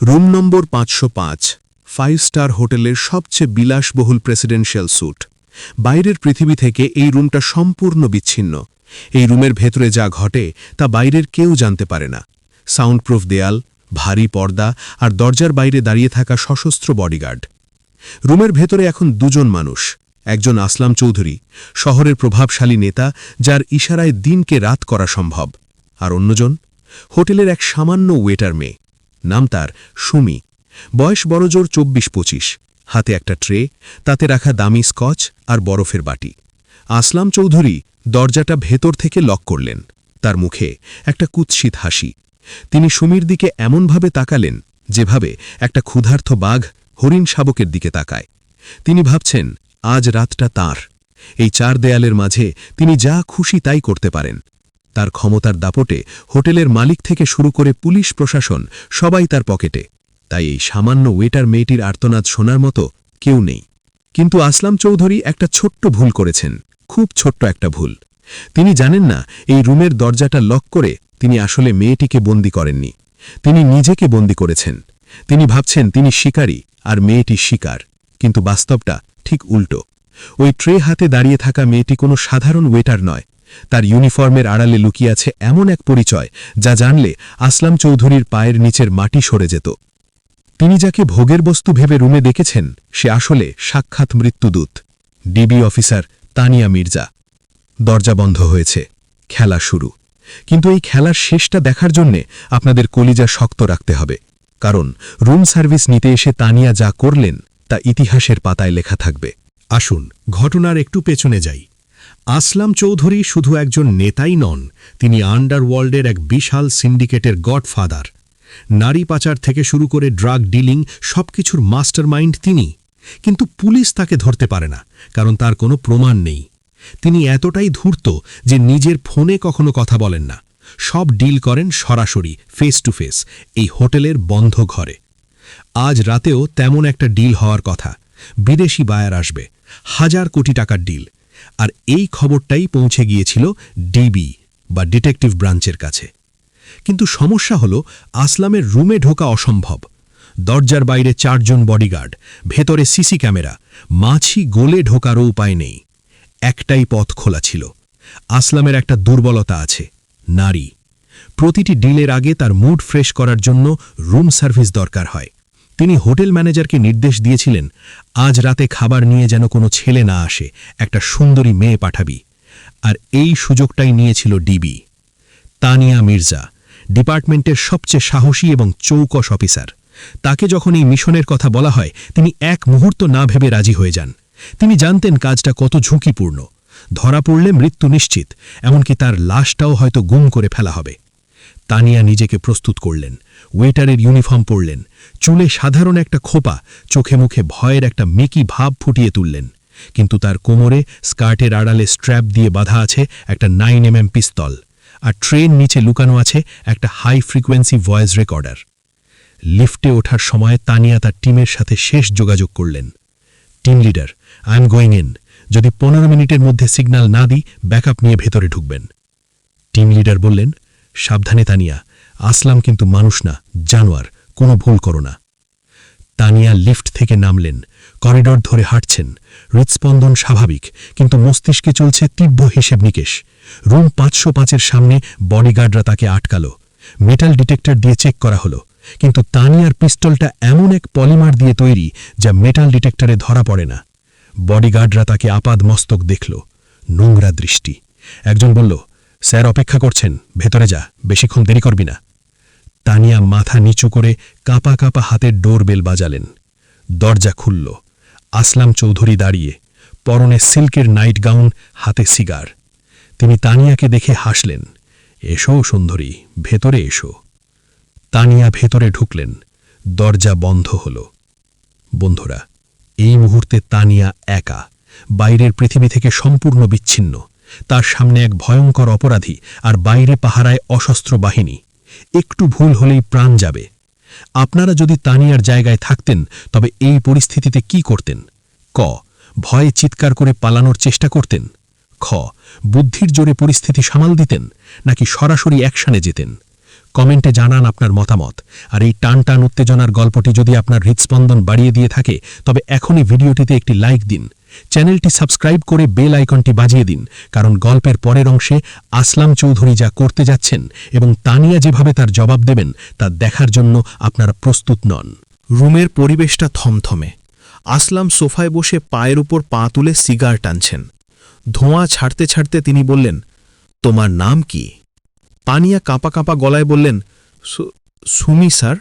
Room number পাঁচশো পাঁচ, five star হোটেলের সবচেয়ে বিলাসবহুল প্রেসিডেন্সিয়াল স্যুট। বাইরের পৃথিবী থেকে এই রুমটা সম্পূর্ণ বিচ্ছিন্ন। এই রুমের ভেতরে যা ঘটে তা বাইরের কেউ জানতে পারে না। সাউন্ডপ্রুফ দেয়াল, ভারী পর্দা আর দরজার বাইরে দাঁড়িয়ে থাকা সশস্ত্র বডিগার্ড। রুমের ভেতরে এখন দুজন মানুষ, একজন আসলাম চৌধুরী, শহরের প্রভাবশালী নেতা যার ইশারায় দিনকে রাত করা সম্ভব, আর অন্যজন হোটেলের এক সামান্য ওয়েটার মেয়ে। নাম তার সুমি। বয়স বড়জোর চব্বিশ পঁচিশ। হাতে একটা ট্রে, তাতে রাখা দামি স্কচ আর বরফের বাটি। আসলাম চৌধুরী দরজাটা ভেতর থেকে লক করলেন। তার মুখে একটা কুৎসিত হাসি। তিনি সুমির দিকে এমনভাবে তাকালেন যেভাবে একটা ক্ষুধার্থ বাঘ হরিণ শাবকের দিকে তাকায়। তিনি ভাবছেন, আজ রাতটা তাঁর। এই চার দেয়ালের মাঝে তিনি যা খুশি তাই করতে পারেন। তার ক্ষমতার দাপটে হোটেলের মালিক থেকে শুরু করে পুলিশ প্রশাসন সবাই তার পকেটে। তাই এই সামান্য ওয়েটার মেয়েটির আর্তনাদ শোনার মতো কেউ নেই। কিন্তু আসলাম চৌধুরী একটা ছোট্ট ভুল করেছেন, খুব ছোট্ট একটা ভুল। তিনি জানেন না, এই রুমের দরজাটা লক করে তিনি আসলে মেয়েটিকে বন্দি করেননি। তিনি নিজেকে বন্দি করেছেন। তিনি ভাবছেন তিনি শিকারী আর মেয়েটি শিকার, কিন্তু বাস্তবটা ঠিক উল্টো। ওই ট্রে হাতে দাঁড়িয়ে থাকা মেয়েটি কোনো সাধারণ ওয়েটার নয় তার ইউনিফর্মের আড়ালে লুকিয়ে আছে এমন এক পরিচয়, যা জানলে আসলাম চৌধুরীর পায়ের নিচের মাটি সরে যেত। তিনি যাকে ভোগের বস্তু ভেবে রুমে দেখেছেন, সে আসলে সাক্ষাৎ মৃত্যুদূত। DB officer Tania Mirza. দরজা বন্ধ হয়েছে, খেলা শুরু। কিন্তু এই খেলার শেষটা দেখার জন্যে আপনাদের কলিজা শক্ত রাখতে হবে। কারণ রুম সার্ভিস নিতে এসে তানিয়া যা করলেন, তা ইতিহাসের পাতায় লেখা থাকবে। আসুন, ঘটনার একটু পেছনে যাই। আসলাম চৌধুরী শুধু একজন নেতাই নন, তিনি আন্ডারওয়ার্ল্ডের এক বিশাল সিন্ডিকেটের গডফাদার। নারী পাচার থেকে শুরু করে ড্রাগ ডিলিং, সবকিছুর মাস্টারমাইন্ড তিনি। কিন্তু পুলিশ তাকে ধরতে পারে না, কারণ তার কোনো প্রমাণ নেই। তিনি এতটাই ধূর্ত যে নিজের ফোনে কখনো কথা বলেন না। সব ডিল করেন সরাসরি ফেস টু ফেস এই হোটেলের বন্ধ ঘরে। আজ রাতেও তেমন একটা ডিল হওয়ার কথা। বিদেশি বায়ার আসবে। হাজার কোটি টাকার ডিল। আর এই খবরটাই পৌঁছে গিয়েছিল ডিবি বা ডিটেকটিভ ব্রাঞ্চের কাছে। কিন্তু সমস্যা হল, আসলামের রুমে ঢোকা অসম্ভব। দরজার বাইরে চারজন বডিগার্ড, ভেতরে সিসি ক্যামেরা, মাছি গোলে ঢোকারও উপায় নেই। একটাই পথ খোলা ছিল। আসলামের একটা দুর্বলতা আছে, নারী। প্রতিটি ডিলের আগে তার মুড ফ্রেশ করার জন্য রুম সার্ভিস দরকার হয়। তিনি হোটেল ম্যানেজারকে নির্দেশ দিয়েছিলেন, আজ রাতে খাবার নিয়ে যেন কোনো ছেলে না আসে, একটা সুন্দরী মেয়ে পাঠাবি। আর এই সুযোগটাই নিয়েছিল ডিবি। তানিয়া মির্জা, ডিপার্টমেন্টের সবচেয়ে সাহসী এবং চৌকস অফিসার। তাকে যখন এই মিশনের কথা বলা হয়, তিনি এক মুহূর্ত না ভেবে রাজি হয়ে যান। তিনি জানতেন কাজটা কত ঝুঁকিপূর্ণ। ধরা পড়লে মৃত্যু নিশ্চিত, এমনকি তার লাশটাও হয়তো গুম করে ফেলা হবে। তানিয়া নিজেকে প্রস্তুত করলেন, ওয়েটারের ইউনিফর্ম পরলেন, চুলে সাধারণ একটা খোপা, চোখে মুখে ভয়ের একটা মেকি ভাব ফুটিয়ে তুললেন। কিন্তু তার কোমরে স্কার্টের আড়ালে স্ট্র্যাপ দিয়ে বাঁধা আছে একটা নাইন এমএম পিস্তল, আর ট্রেন নিচে লুকানো আছে একটা হাই ফ্রিকোয়েন্সি ভয়েস রেকর্ডার। লিফটে ওঠার সময় তানিয়া তার টিমের সাথে শেষ যোগাযোগ করলেন। Team leader, I am going in. যদি পনেরো মিনিটের মধ্যে সিগন্যাল না দিই, ব্যাকআপ নিয়ে ভেতরে ঢুকবেন। টিম লিডার বললেন সাবধানে তানিয়া, আসলাম কিন্তু মানুষ না, জানোয়ার, কোনো ভুল করো না। তানিয়া লিফট থেকে নামলেন, করিডর ধরে হাঁটছেন, হৃৎস্পন্দন স্বাভাবিক, কিন্তু মস্তিষ্কে চলছে তীব্র হিসেব নিকেশ। রুম পাঁচশো পাঁচের সামনে বডিগার্ডরা তাকে আটকাল, মেটাল ডিটেক্টর দিয়ে চেক করা হলো, কিন্তু তানিয়ার পিস্তলটা এমন এক পলিমার দিয়ে তৈরি যা মেটাল ডিটেক্টরে ধরা পড়ে না। বডিগার্ডরা তাকে আপাদ মস্তক দেখল, নোংরা দৃষ্টি। একজন বলল স্যার অপেক্ষা করছেন। ভেতরে যা, বেশিক্ষণ দেরি করবি না। তানিয়া মাথা নিচু করে কাঁপা কাঁপা হাতের ডোরবেল বাজালেন। দরজা খুলল। আসলাম চৌধুরী দাঁড়িয়ে, পরনে সিল্কের নাইট গাউন, হাতে সিগার। তিনি তানিয়াকে দেখে হাসলেন। এসো সুন্দরী, ভেতরে এসো। তানিয়া ভেতরে ঢুকলেন। দরজা বন্ধ হল। বন্ধুরা, এই মুহূর্তে তানিয়া একা, বাইরের পৃথিবী থেকে সম্পূর্ণ বিচ্ছিন্ন। তার সামনে এক ভয়ঙ্কর অপরাধী আর বাইরে পাহারায় অসস্ত্র বাহিনী। একটু ভুল হলেই প্রাণ যাবে। আপনারা যদি তানিয়ার জায়গায় থাকতেন, তবে এই পরিস্থিতিতে কি করতেন? ক, ভয়ে চিৎকার করে পালানোর চেষ্টা করতেন। খ, বুদ্ধির জোরে পরিস্থিতি সামাল দিতেন, নাকি সরাসরি অ্যাকশানে যেতেন? কমেন্টে জানান আপনার মতামত। আর এই টান টান উত্তেজনার গল্পটি যদি আপনার হৃদস্পন্দন বাড়িয়ে দিয়ে থাকে, তবে এখনই ভিডিওটিতে একটি লাইক দিন। চ্যানেলটি সাবস্ক্রাইব করে বেল আইকনটি বাজিয়ে দিন, কারণ গল্পের পরের অংশে আসলাম চৌধুরী যা করতে যাচ্ছেন এবং তানিয়া যেভাবে তার জবাব দেবেন, তা দেখার জন্য আপনারা প্রস্তুত নন। রুমের পরিবেশটা থমথমে। আসলাম সোফায় বসে পায়ের উপর পা তুলে সিগার টানছেন। ধোঁয়া ছাড়তে ছাড়তে তিনি বললেন, তোমার নাম কি? পানিয়া কাঁপা কাঁপা গলায় বললেন, "সু- সুমি স্যার।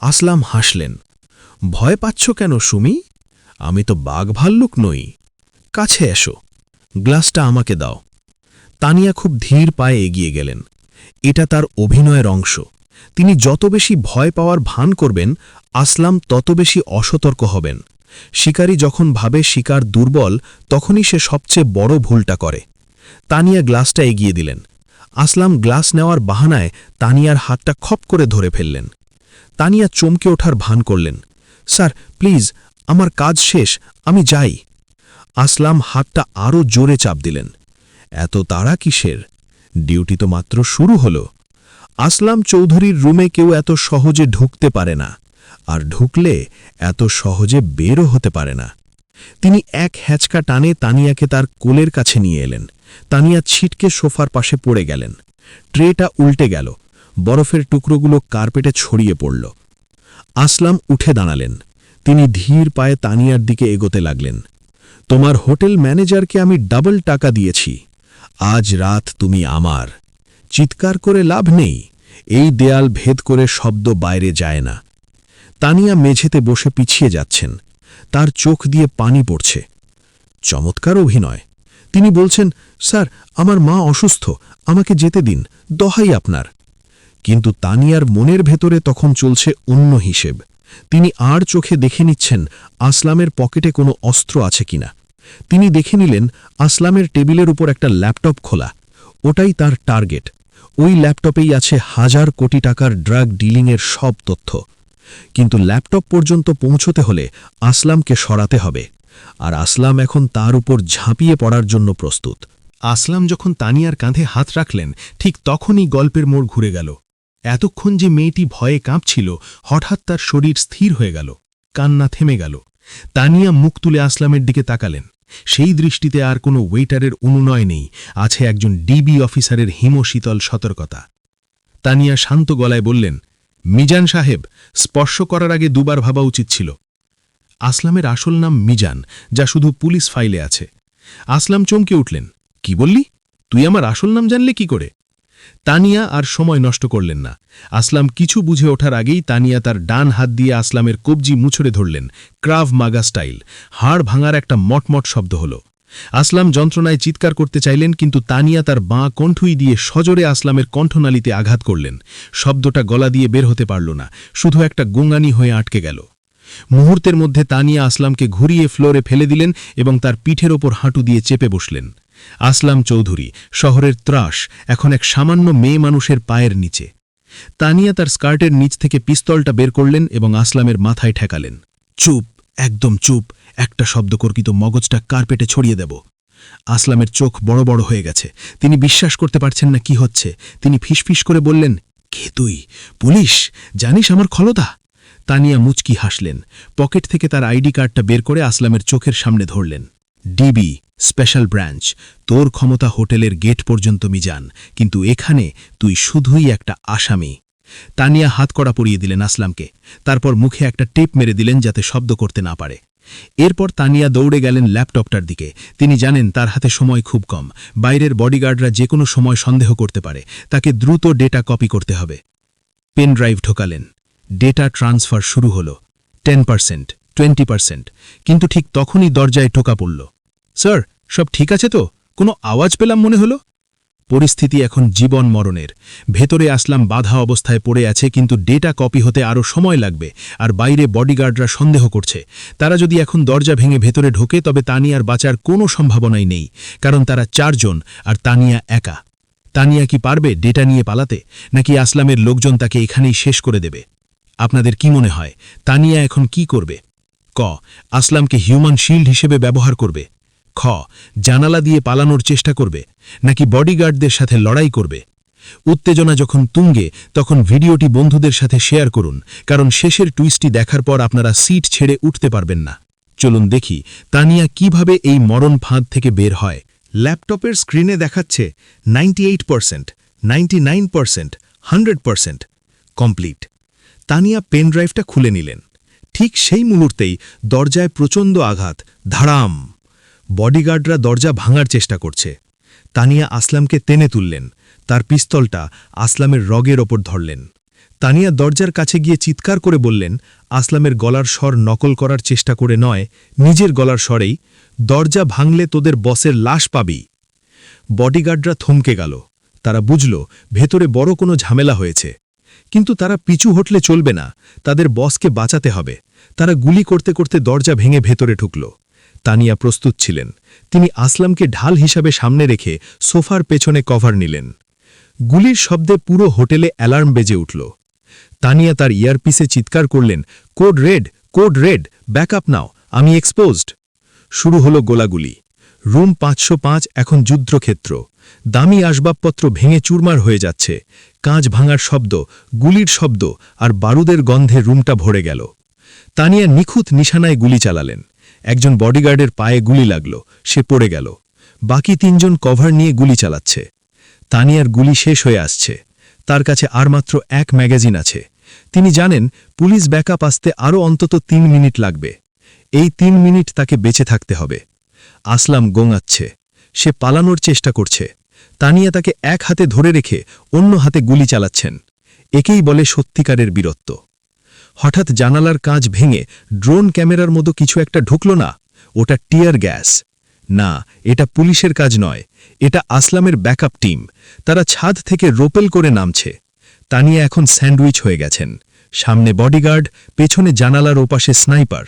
আসলাম হাসলেন, ভয় পাচ্ছ কেন সুমি? আমি তো বাঘ ভাল্লুক নই। কাছে এসো, গ্লাসটা আমাকে দাও। তানিয়া খুব ধীর পায়ে এগিয়ে গেলেন। এটা তার অভিনয়ের অংশ। তিনি যত বেশি ভয় পাওয়ার ভান করবেন, আসলাম তত বেশি অসতর্ক হবেন। শিকারী যখন ভাবে শিকার দুর্বল, তখনই সে সবচেয়ে বড় ভুলটা করে। তানিয়া গ্লাসটা এগিয়ে দিলেন। আসলাম গ্লাস নেওয়ার বাহানায় তানিয়ার হাতটা খপ করে ধরে ফেললেন। তানিয়া চমকে ওঠার ভান করলেন। স্যার, প্লিজ আমার কাজ শেষ, আমি যাই। আসলাম হাতটা আরও জোরে চাপ দিলেন। এত তাড়া কিসের? ডিউটি তো মাত্র শুরু হলো। আসলাম চৌধুরীর রুমে কেউ এত সহজে ঢুকতে পারে না, আর ঢুকলে এত সহজে বেরও হতে পারে না। তিনি এক হ্যাচকা টানে তানিয়াকে তার কোলের কাছে নিয়ে এলেন। তানিয়া ছিটকে সোফার পাশে পড়ে গেলেন। ট্রেটা উল্টে গেল। বরফের টুকরোগুলো কার্পেটে ছড়িয়ে পড়ল। আসলাম উঠে দাঁড়ালেন। তিনি ধীর পায়ে তানিয়ার দিকে এগোতে লাগলেন। তোমার হোটেল ম্যানেজারকে আমি ডাবল টাকা দিয়েছি। আজ রাত তুমি আমার। চিৎকার করে লাভ নেই। এই দেয়াল ভেদ করে শব্দ বাইরে যায় না। তানিয়া মেঝেতে বসে পিছিয়ে যাচ্ছেন। তার চোখ দিয়ে পানি পড়ছে। চমৎকার অভিনয়। তিনি বলছেন, স্যার, আমার মা অসুস্থ। আমাকে যেতে দিন। দহাই আপনার। কিন্তু তানিয়ার মনের ভেতরে তখন চলছে অন্য হিসেব। তিনি আর চোখে দেখে নিচ্ছেন আসলামের পকেটে কোনো অস্ত্র আছে কিনা। তিনি দেখে নিলেন আসলামের টেবিলের উপর একটা ল্যাপটপ খোলা। ওটাই তার টার্গেট। ওই ল্যাপটপেই আছে হাজার কোটি টাকার ড্রাগ ডিলিংয়ের সব তথ্য। কিন্তু ল্যাপটপ পর্যন্ত পৌঁছতে হলে আসলামকে সরাতে হবে। আর আসলাম এখন তার উপর ঝাঁপিয়ে পড়ার জন্য প্রস্তুত। আসলাম যখন তানিয়ার কাঁধে হাত রাখলেন, ঠিক তখনই গল্পের মোড় ঘুরে গেল। এতক্ষণ যে মেয়েটি ভয়ে কাঁপছিল, হঠাৎ তার শরীর স্থির হয়ে গেল, কান্না থেমে গেল। তানিয়া মুখ তুলে আসলামের দিকে তাকালেন। সেই দৃষ্টিতে আর কোনো ওয়েটারের অনুনয় নেই, আছে একজন ডিবি অফিসারের হিমশীতল সতর্কতা। তানিয়া শান্ত গলায় বললেন, মিজান সাহেব, স্পর্শ করার আগে দুবার ভাবা উচিত ছিল। আসলামের আসল নাম মিজান, যা শুধু পুলিশ ফাইলে আছে। আসলাম চমকে উঠলেন, কি বললি? তুই আমার আসল নাম জানলে কি করে? তানিয়া আর সময় নষ্ট করলেন না। আসলাম কিছু বুঝে ওঠার আগেই তানিয়া তার ডান হাত দিয়ে আসলামের কবজি মুছড়ে ধরলেন, ক্রাভ মাগা স্টাইল। হাড় ভাঙার একটা মটমট শব্দ হল। আসলাম যন্ত্রণায় চিৎকার করতে চাইলেন, কিন্তু তানিয়া তার বাঁ কণ্ঠই দিয়ে সজোরে আসলামের কণ্ঠনালীতে আঘাত করলেন। শব্দটা গলা দিয়ে বের হতে পারল না, শুধু একটা গুঙ্গানি হয়ে আটকে গেল। মুহূর্তের মধ্যে তানিয়া আসলামকে ঘুরিয়ে ফ্লোরে ফেলে দিলেন এবং তার পিঠের ওপর হাঁটু দিয়ে চেপে বসলেন। আসলাম চৌধুরী, শহরের ত্রাস, এখন এক সামান্য মেয়ে মানুষের পায়ের নিচে। তানিয়া তার স্কার্টের নিচ থেকে পিস্তলটা বের করলেন এবং আসলামের মাথায় ঠেকালেন। চুপ, একদম চুপ, একটা শব্দ কর্কিত মগজটা কার্পেটে ছড়িয়ে দেব। আসলামের চোখ বড় বড় হয়ে গেছে। তিনি বিশ্বাস করতে পারছেন না কি হচ্ছে। তিনি ফিসফিস করে বললেন, কে তুই? পুলিশ? জানিস আমার ক্ষলতা তানিয়া মুচকি হাসলেন। পকেট থেকে তার আইডি কার্ডটা বের করে আসলামের চোখের সামনে ধরলেন। ডিবি স্পেশাল ব্রাঞ্চ তোর ক্ষমতা হোটেলের গেট পর্যন্ত মিজান, কিন্তু এখানে তুই শুধুই একটা আসামি। তানিয়া হাত কড়া পরিয়ে দিলেন আসলামকে, তারপর মুখে একটা টেপ মেরে দিলেন যাতে শব্দ করতে না পারে। এরপর তানিয়া দৌড়ে গেলেন ল্যাপটপটার দিকে। তিনি জানেন তার হাতে সময় খুব কম, বাইরের বডিগার্ডরা যে কোনো সময় সন্দেহ করতে পারে, তাকে দ্রুত ডেটা কপি করতে হবে। পেন ড্রাইভ ঢোকালেন। ডেটা ট্রান্সফার শুরু হল। Ten percent. টোয়েন্টি পার্সেন্ট কিন্তু ঠিক তখনই দরজায় টোকা পড়ল। স্যার, সব ঠিক আছে তো? কোনো আওয়াজ পেলাম মনে হলো? পরিস্থিতি এখন জীবন মরণের। ভেতরে আসলাম, বাধা অবস্থায় পড়ে আছে, কিন্তু ডেটা কপি হতে আরও সময় লাগবে, আর বাইরে বডিগার্ডরা সন্দেহ করছে। তারা যদি এখন দরজা ভেঙে ভেতরে ঢোকে, তবে তানিয়ার বাঁচার কোনো সম্ভাবনাই নেই, কারণ তারা চারজন, আর তানিয়া একা। তানিয়া কি পারবে ডেটা নিয়ে পালাতে, নাকি আসলামের লোকজন তাকে এখানেই শেষ করে দেবে? আপনাদের কি মনে হয়? তানিয়া এখন কি করবে? ক, আসলামকে হিউম্যান শিল্ড হিসেবে ব্যবহার করবে। খ, জানালা দিয়ে পালানোর চেষ্টা করবে, নাকি বডিগার্ডদের সাথে লড়াই করবে। উত্তেজনা যখন তুঙ্গে, তখন ভিডিওটি বন্ধুদের সাথে শেয়ার করুন, কারণ শেষের টুইস্টটি দেখার পর আপনারা সিট ছেড়ে উঠতে পারবেন না। চলুন দেখি, তানিয়া কীভাবে এই মরণ ফাঁদ থেকে বের হয়। ল্যাপটপের স্ক্রিনে দেখাচ্ছে ninety eight percent, ninety nine percent, hundred percent, complete. Tania pen ড্রাইভটা খুলে নিলেন। ঠিক সেই মুহূর্তেই দরজায় প্রচণ্ড আঘাত, ধাড়াম। বডিগার্ডরা দরজা ভাঙার চেষ্টা করছে। তানিয়া আসলামকে টেনে তুললেন। তার পিস্তলটা আসলামের রগের ওপর ধরলেন। তানিয়া দরজার কাছে গিয়ে চিৎকার করে বললেন, আসলামের গলার স্বর নকল করার চেষ্টা করে নয়, নিজের গলার স্বরেই। দরজা ভাঙলে তোদের বসের লাশ পাবি। বডিগার্ডরা থমকে গেল। তারা বুঝল, ভেতরে বড় কোনো ঝামেলা হয়েছে। কিন্তু তারা পিছু হটলে চলবে না, তাদের বসকে বাঁচাতে হবে। তারা গুলি করতে করতে দরজা ভেঙে ভেতরে ঢুকল। তানিয়া প্রস্তুত ছিলেন। তিনি আসলামকে ঢাল হিসাবে সামনে রেখে সোফার পেছনে কভার নিলেন। গুলির শব্দে পুরো হোটেলে অ্যালার্ম বেজে উঠল। তানিয়া তার ইয়ারপিসে চিৎকার করলেন, code red code red backup now, আমি এক্সপোজড। শুরু হলো গোলাগুলি। রুম পাঁচশো পাঁচ এখন যুদ্ধক্ষেত্র। দামি আসবাবপত্র ভেঙে চুরমার হয়ে যাচ্ছে। কাঁচ ভাঙার শব্দ, গুলির শব্দ আর বারুদের গন্ধে রুমটা ভরে গেল। তানিয়া নিখুঁত নিশানায় গুলি চালালেন। একজন বডিগার্ডের পায়ে গুলি লাগল, সে পড়ে গেল। বাকি তিনজন কভার নিয়ে গুলি চালাচ্ছে। তানিয়ার গুলি শেষ হয়ে আসছে। তার কাছে আর মাত্র এক ম্যাগাজিন আছে। তিনি জানেন, পুলিশ ব্যাকআপ আসতে আরও অন্তত তিন মিনিট লাগবে। এই তিন মিনিট তাকে বেঁচে থাকতে হবে। আসলাম গোঙাচ্ছে। সে পালানোর চেষ্টা করছে। তানিয়া তাকে এক হাতে ধরে রেখে অন্য হাতে গুলি চালাচ্ছেন। একেই বলে সত্যিকারের বীরত্ব। হঠাৎ জানালার কাঁচ ভেঙে ড্রোন ক্যামেরার মতো কিছু একটা ঢুকল না? ওটা টিয়ার গ্যাস। না, এটা পুলিশের কাজ নয়। এটা আসলামের ব্যাকআপ টিম। তারা ছাদ থেকে রোপেল করে নামছে। তানিয়া এখন স্যান্ডউইচ হয়ে গেছেন। সামনে বডিগার্ড, পেছনে জানালার ওপাশে স্নাইপার।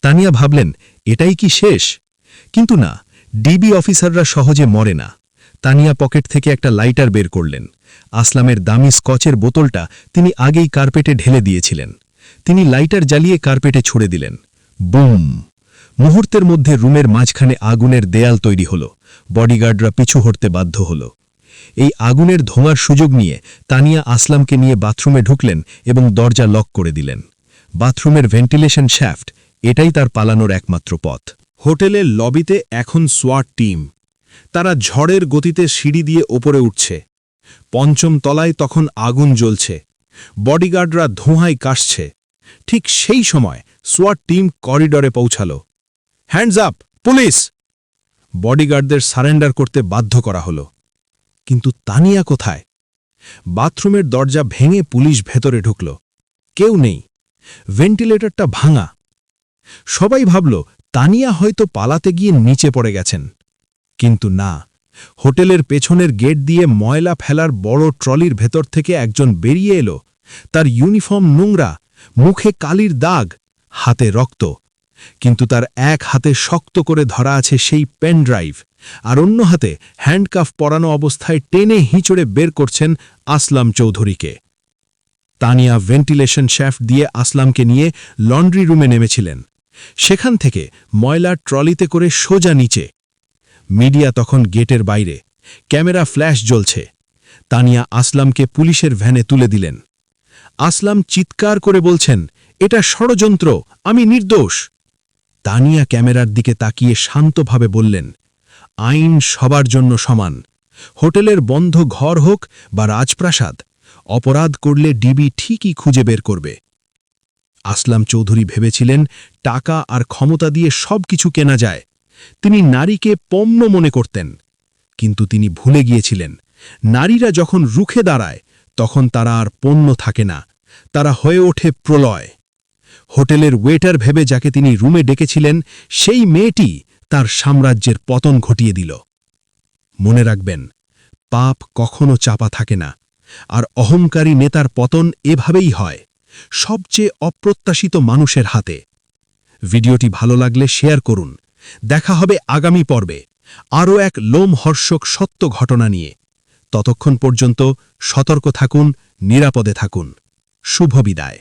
তানিয়া ভাবলেন, এটাই কি শেষ? কিন্তু না, ডিবি অফিসাররা সহজে মরে না। তানিয়া পকেট থেকে একটা লাইটার বের করলেন। আসলামের দামি স্কচের বোতলটা তিনি আগেই কার্পেটে ঢেলে দিয়েছিলেন। তিনি লাইটার জ্বালিয়ে কার্পেটে ছুড়ে দিলেন। বুম! মুহূর্তের মধ্যে রুমের মাঝখানে আগুনের দেয়াল তৈরি হল। বডিগার্ডরা পিছু হটতে বাধ্য হল। এই আগুনের ধোঁয়ার সুযোগ নিয়ে তানিয়া আসলামকে নিয়ে বাথরুমে ঢুকলেন এবং দরজা লক করে দিলেন। বাথরুমের ভেন্টিলেশন শ্যাফট এটাই তার পালানোর একমাত্র পথ। হোটেলের লবিতে এখন সোয়াট টিম। তারা ঝড়ের গতিতে সিঁড়ি দিয়ে ওপরে উঠছে। পঞ্চম তলায় তখন আগুন জ্বলছে। বডিগার্ডরা ধোঁয়ায় কাশছে। ঠিক সেই সময় সোয়াট টিম করিডরে পৌঁছাল। Hands up, police! বডিগার্ডদের সারেন্ডার করতে বাধ্য করা হল। কিন্তু তানিয়া কোথায়? বাথরুমের দরজা ভেঙে পুলিশ ভেতরে ঢুকল। কেউ নেই। ভেন্টিলেটরটা ভাঙা। সবাই ভাবল, তানিয়া হয়তো পালাতে গিয়ে নিচে পড়ে গেছেন। কিন্তু না। হোটেলের পেছনের গেট দিয়ে ময়লা ফেলার বড় ট্রলির ভেতর থেকে একজন বেরিয়ে এলো। তার ইউনিফর্ম নোংরা, মুখে কালির দাগ, হাতে রক্ত। কিন্তু তার এক হাতে শক্ত করে ধরা আছে সেই পেন ড্রাইভ, আর অন্য হাতে হ্যান্ডকাফ পরানো অবস্থায় টেনে হিঁচড়ে বের করছেন আসলাম চৌধুরীকে। তানিয়া ভেন্টিলেশন শ্যাফট দিয়ে আসলামকে নিয়ে লন্ড্রি রুমে নেমেছিলেন। সেখান থেকে ময়লার ট্রলিতে করে সোজা নিচে মিডিয়া তখন গেটের বাইরে। ক্যামেরা ফ্ল্যাশ জ্বলছে। তানিয়া আসলামকে পুলিশের ভ্যানে তুলে দিলেন। আসলাম চিৎকার করে বলছেন, এটা ষড়যন্ত্র, আমি নির্দোষ। তানিয়া ক্যামেরার দিকে তাকিয়ে শান্তভাবে বললেন, আইন সবার জন্য সমান। হোটেলের বন্ধ ঘর হোক বা রাজপ্রাসাদ, অপরাধ করলে ডিবি ঠিকই খুঁজে বের করবে। আসলাম চৌধুরী ভেবেছিলেন, টাকা আর ক্ষমতা দিয়ে সব কিছু কেনা যায়। তিনি নারীকে পণ্য মনে করতেন। কিন্তু তিনি ভুলে গিয়েছিলেন। নারীরা যখন রুখে দাঁড়ায়, তখন তারা আর পণ্য থাকে না। তারা হয়ে ওঠে প্রলয়। হোটেলের ওয়েটার ভেবে যাকে তিনি রুমে ডেকেছিলেন, সেই মেয়েটি তার সাম্রাজ্যের পতন ঘটিয়ে দিল। মনে রাখবেন, পাপ কখনো চাপা থাকে না। আর অহংকারী নেতার পতন এভাবেই হয়, সবচেয়ে অপ্রত্যাশিত মানুষের হাতে। ভিডিওটি ভালো লাগলে শেয়ার করুন। দেখা হবে আগামী পর্বে আরও এক লোমহর্ষক সত্য ঘটনা নিয়ে। ততক্ষণ পর্যন্ত সতর্ক থাকুন, নিরাপদে থাকুন। শুভ বিদায়।